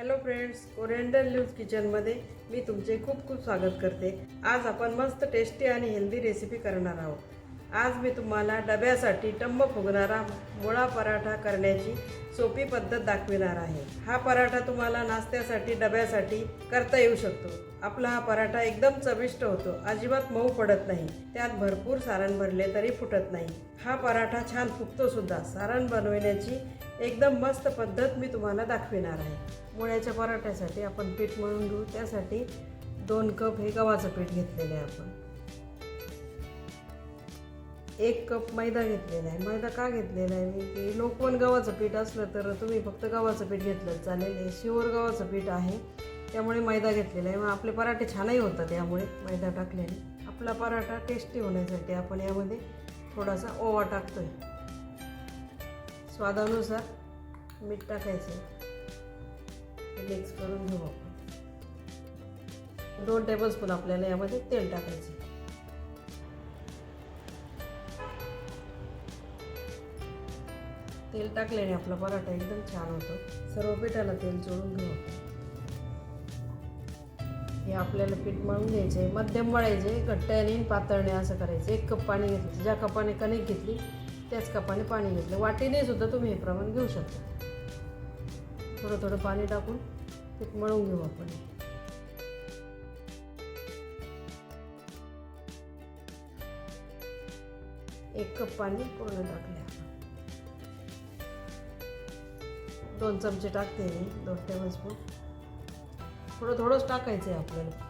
Hello friends oriental news किचनमध्ये मी तुमचे खूप खूप स्वागत करते. आज आपण मस्त टेस्टी आणि हेल्दी रेसिपी करणार आहोत. आज मी तुम्हाला डब्यासाठी टंब फुगणारा मुळा पराठा करण्याची सोपी पद्धत दाखविणार आहे. हा पराठा तुम्हाला नाश्त्यासाठी डब्यासाठी करता येऊ शकतो. आपला हा पराठा एकदम चविष्ट होतो. अजिबात मऊ पडत नाही. त्यात भरपूर सारण भरले तरी फुटत नाही. हा पराठा छान फुगतो सुद्धा सारण बनवण्याची एकदम मस्त पद्धत मी तुम्हाला दाखविणार आहे. मुळ्याच्या पराठ्यासाठी आपण पीठ मळून घेऊ. त्यासाठी दोन कप हे गव्हाचं पीठ घेतलेलं आहे आपण. एक कप मैदा घेतलेला आहे. मैदा का घेतलेला आहे? मी की लोकवन गव्हाचं पीठ असलं तर तुम्ही फक्त गव्हाचं पीठ घेतलं चालेल. हे शिवर गव्हाचं पीठ आहे. त्यामुळे मैदा घेतलेला आहे. मग आपले पराठे छानही होतात यामुळे मैदा टाकल्याने. आपला पराठा टेस्टी होण्यासाठी आपण यामध्ये थोडासा ओवा टाकतोय. स्वादानुसार मीठ टाकायचं. म्हणजे मिक्स करून घेऊ आपण. दोन टेबलस्पून आपल्याला यामध्ये तेल टाकायचे. तेल टाकल्याने आपला पराठा एकदम छान होतो. सर्व पिठाला तेल चोळून घेऊ हे आपल्याला पीठ मळून घ्यायचे मध्यम मळायचे घट्ट्याने पातळणे असं करायचं एक कप पाणी घेतलं. ज्या कपाने कणिक घेतली त्याच कपाने पाणी घेतलं. वाटीने सुद्धा तुम्ही हे प्रमाण घेऊ शकता. थोडं थोडं पाणी टाकून पीठ मळून घेऊ आपण. एक कप पाणी पूर्ण टाकले दोन चमचे टाकते मी दोन टेबलस्पून थोडं थोडंच टाकायचं आहे आपल्याला.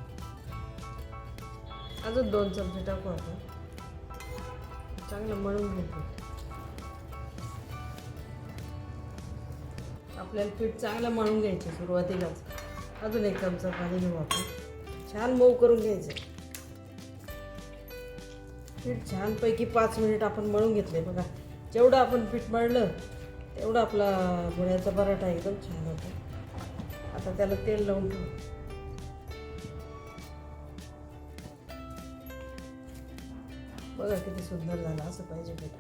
अजून दोन चमचे टाकू आपण. चांगलं मळून घेऊ आपल्याला पीठ चांगलं मळून घ्यायचं सुरुवातीलाच. अजून एक चमचा पाणी घेऊ आपण. छान मऊ करून घ्यायचं. पीठ छानपैकी पाच मिनिट आपण मळून घेतले बघा. जेवढं आपण पीठ मळलं तेवढं आपला गुळ्याचा पराठा एकदम छान होता. आता त्याला तेल लावून ठेवू. बघा किती सुंदर झालं असं पाहिजे पीठ.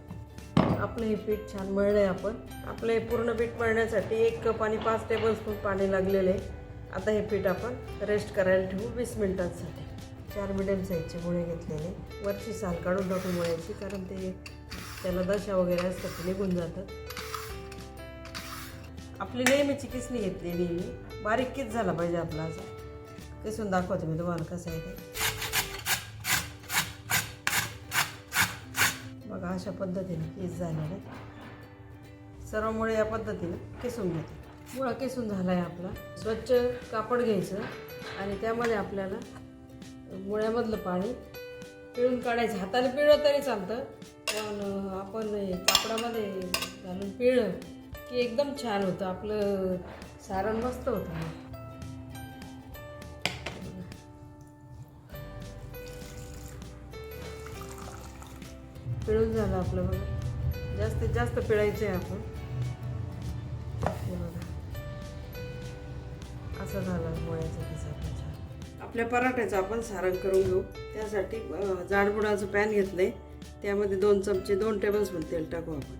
आपलं हे पीठ छान मळलं आहे आपण. आपलं हे पूर्ण पीठ मळण्यासाठी एक कप आणि पाच टेबलस्पून पाणी लागलेलं आहे. आता हे पीठ आपण रेस्ट करायला ठेवू वीस मिनिटांसाठी. चार मिडियम साईजचे मुळे घेतलेले वरची साल काढून टाकून मुळ्याची कारण ते त्याला दशा वगैरे असतात ते निघून जातात. आपली नेहमीची किसणी घेतलेली मी. बारीक किस झाला पाहिजे आपला असा. किसून दाखवते मी तुम्हाला कसं आहे ते. बघा अशा पद्धतीने केस झालेलं आहे सर्व मुळे या पद्धतीने किसून घेते. मुळा किसून झाला आहे आपला. स्वच्छ कापड घ्यायचं आणि त्यामध्ये आपल्याला मुळ्यामधलं पाणी पिळून काढायचं. हाताने पिळलं तरी चालतं पण आपण कापडामध्ये घालून पिळलं की एकदम छान होतं. आपलं सारण मस्त होतं. पिळून झालं आपलं बघा. जास्तीत जास्त पिळायचं आहे आपण बघा. असं झालं मुळ्याचं आपल्या पराठ्याचं आपण सारण करून घेऊ. त्यासाठी जाडबुडाचं पॅन घेतलं आहे त्यामध्ये दोन चमचे दोन टेबलस्पून तेल टाकू आपण.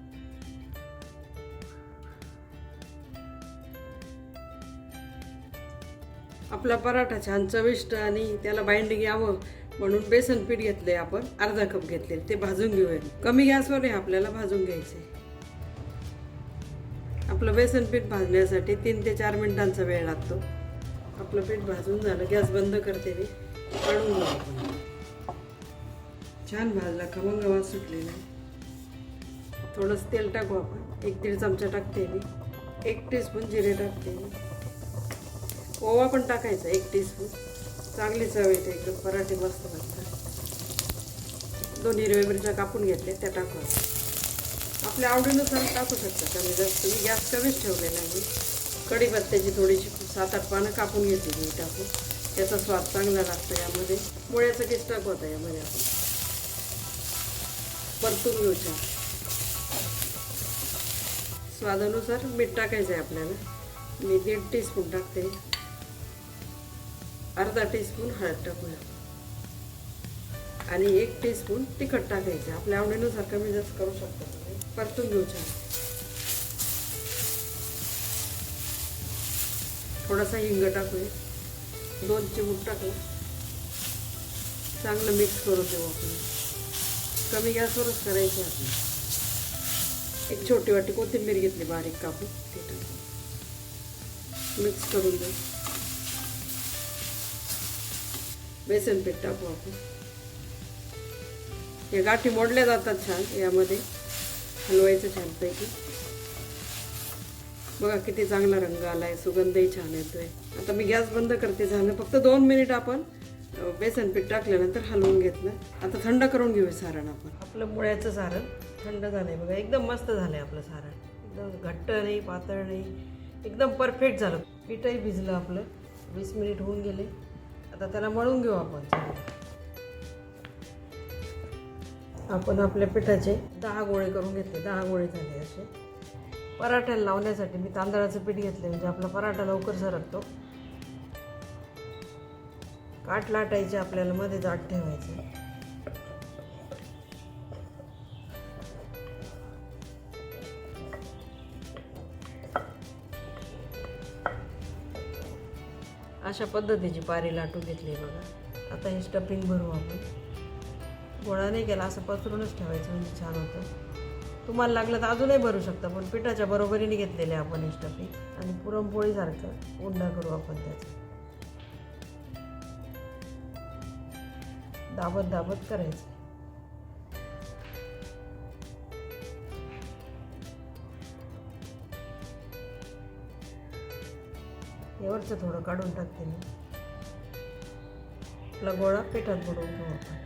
आपला पराठा छान चविष्ट आणि त्याला बाइंडिंग यावं. म्हणून बेसन पीठ घेतलंय आपण अर्धा कप घेतले ते भाजून घेऊया. कमी गॅसवर हे आपल्याला भाजून घ्यायचे आपलं बेसन पीठ भाजण्यासाठी तीन ते चार मिनिटांचा वेळ लागतो. आपलं पीठ भाजून झालं गॅस बंद करते मी. काढून घेऊ आपण. छान भाजला खमंग सुटलेला आहे. थोडंसं तेल टाकू आपण. एक दीड चमचा टाकते मी. एक टीस्पून जिरे टाकते मी. ओवा पण टाकायचा एक टीस्पून. चांगली चव येते एकदम पराठे मस्त बनतात. दोन हिरव्या मिरच्या कापून घेतले त्या टाकू आपल्या आवडीनुसार टाकू शकता कमी जास्त मी गॅस कमीच ठेवलेला आहे. कढीपत्त्याची थोडीशी सात आठ पानं कापून घेतली मी टाकून. त्याचा स्वाद चांगला लागतो यामध्ये. मुळ्याचं केस टाकू होता यामध्ये आपण. परतून घेऊ छान स्वादानुसार मीठ टाकायचं आहे आपल्याला. मी दीड टीस्पून टाकते. अर्धा टीस्पून हळद टाकूया. आणि एक टीस्पून तिखट टाकायचं. आपल्या आवडीनुसार कमी जास्त करू शकता. परतून घेऊ छान. थोडासा हिंग टाकूया. दोन चिमूट टाकू चांगलं मिक्स करू देऊ आपण. कमी गॅसवरच करायचं आपण एक छोटी वाटी कोथिंबीर घेतली बारीक कापून. ते टाकू मिक्स करून देऊ बेसन पीठ टाकू आपण. हे गाठी मोडल्या जातात छान यामध्ये. हलवायचं छानपैकी. बघा किती चांगला रंग आलाय सुगंधही छान येतोय. आता मी गॅस बंद करते झालं. फक्त दोन मिनिट आपण बेसन पीठ टाकल्यानंतर हलवून घेतलं. आता थंड करून घेऊया सारण आपण. आपलं मुळ्याचं सारण थंड झालंय बघा. एकदम मस्त झालंय आपलं सारण. एकदम घट्ट नाही पातळ नाही. एकदम परफेक्ट झालं. पीठही भिजलं आपलं. वीस मिनिट होऊन गेले. आता त्याला मळून घेऊ आपण. आपण आपल्या पिठाचे दहा गोळे करून घेतले. दहा गोळे झाले असे. पराठ्याला लावण्यासाठी मी तांदळाचं पीठ घेतलं म्हणजे आपला पराठा लवकर सरकतो. काठ लाटायचे आपल्याला मध्ये जाट ठेवायचे. अशा पद्धतीची पारी लाटू घेतली बघा. आता हे स्टफिंग भरू आपण. गोळा नाही केला असं पसरूनच ठेवायचं म्हणजे छान होतं. तुम्हाला लागलं तर अजूनही भरू शकता पण पिठाच्या बरोबरीने घेतलेले आपण हे स्टफिंग आणि पुरणपोळीसारखं उंडा करू आपण त्याचा. दाबत दाबत करायचं. यावरचं थोडं काढून टाकते मी. आपला गोळा पिठात बुडवून घेऊ आपण.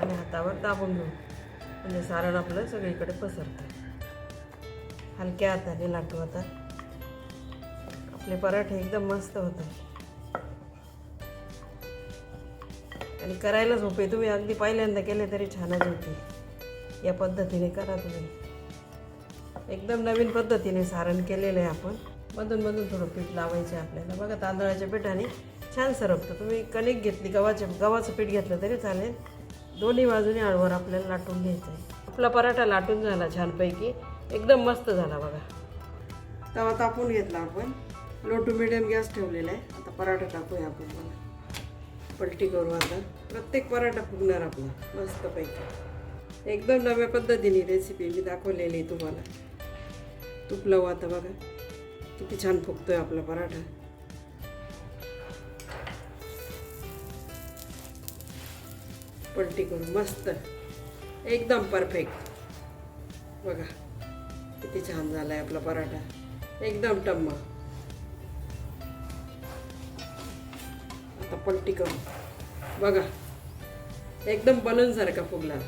आणि हातावर दाबून घेऊ. म्हणजे सारण आपलं सगळीकडे पसरतं. हलक्या हाताने लाटू आता. आपले पराठे एकदम मस्त होतात. आणि करायला झोपे तुम्ही अगदी पहिल्यांदा केले तरी छानच होते. या पद्धतीने करा तुम्ही. एकदम नवीन पद्धतीने सारण केलेलं आहे आपण. मधून मधून थोडं पीठ लावायचं आहे आपल्याला. बघा तांदळाच्या पिठाने छान सरपतं तुम्ही कणिक घेतली गव्हाचे गव्हाचं पीठ घेतलं तरी चालेल. दोन्ही बाजूने आळवर आपल्याला लाटून घ्यायचं आहे आपला पराठा लाटून झाला छानपैकी. एकदम मस्त झाला बघा. तवा तापून घेतला आपण. लो टू मिडियम गॅस ठेवलेला आहे. आता पराठा टाकूया आपण बघा. पलटी करू आता. प्रत्येक पराठा फुगणार आपला. मस्तपैकी. एकदम नव्या पद्धतीने रेसिपी मी दाखवलेली आहे तुम्हाला. तूप लावू आता बघा. किती छान फुगतोय आपला पराठा. पलटी करू मस्त. एकदम परफेक्ट बघा किती छान झालाय आपला पराठा. एकदम टम्मा. आता पलटी करू. बघा एकदम बलूनसारखा फुगला.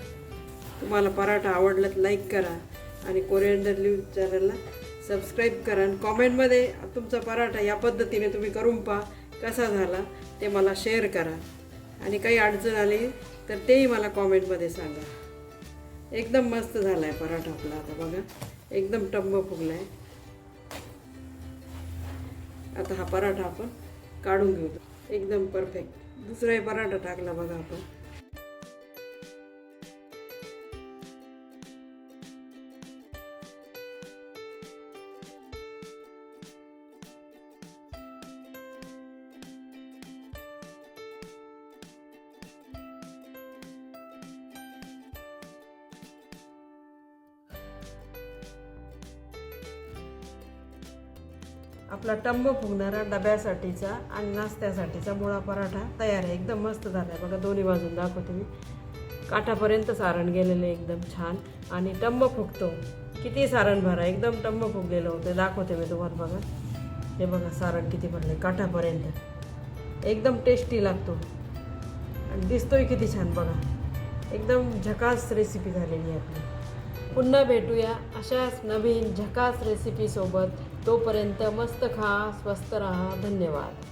तुम्हाला पराठा आवडला तर लाईक करा. आणि कोरिअंडर न्यूज चॅनलला सबस्क्राईब करा आणि कॉमेंटमध्ये तुमचा पराठा या पद्धतीने तुम्ही करून पहा कसा झाला ते मला शेअर करा. आणि काही अडचण आली तर तेही मला कॉमेंटमध्ये सांगा. एकदम मस्त झाला आहे पराठा आपला आता बघा. एकदम टंब फुगला आहे आता हा पराठा आपण काढून घेऊ. एकदम परफेक्ट दुसराही पराठा टाकला बघा आपण. आपला टंब फुगणारा डब्यासाठीचा आणि नाश्त्यासाठीचा मुळा पराठा तयार आहे. एकदम मस्त झाला आहे. बघा दोन्ही बाजून दाखवते मी. काठापर्यंत सारण गेलेलं आहे एकदम छान. आणि टंब फुगतो. किती सारण भरा. एकदम टंब फुगलेलं होतं. दाखवते मी तुम्हाला बघा. हे बघा सारण किती भरलं काठापर्यंत. एकदम टेस्टी लागतो. आणि दिसतोय किती छान बघा. एकदम झकास रेसिपी झालेली आहे आपली. पुन्हा भेटूया अशाच नवीन झकास रेसिपीसोबत तोपर्यंत मस्त खा स्वस्त राहा. धन्यवाद.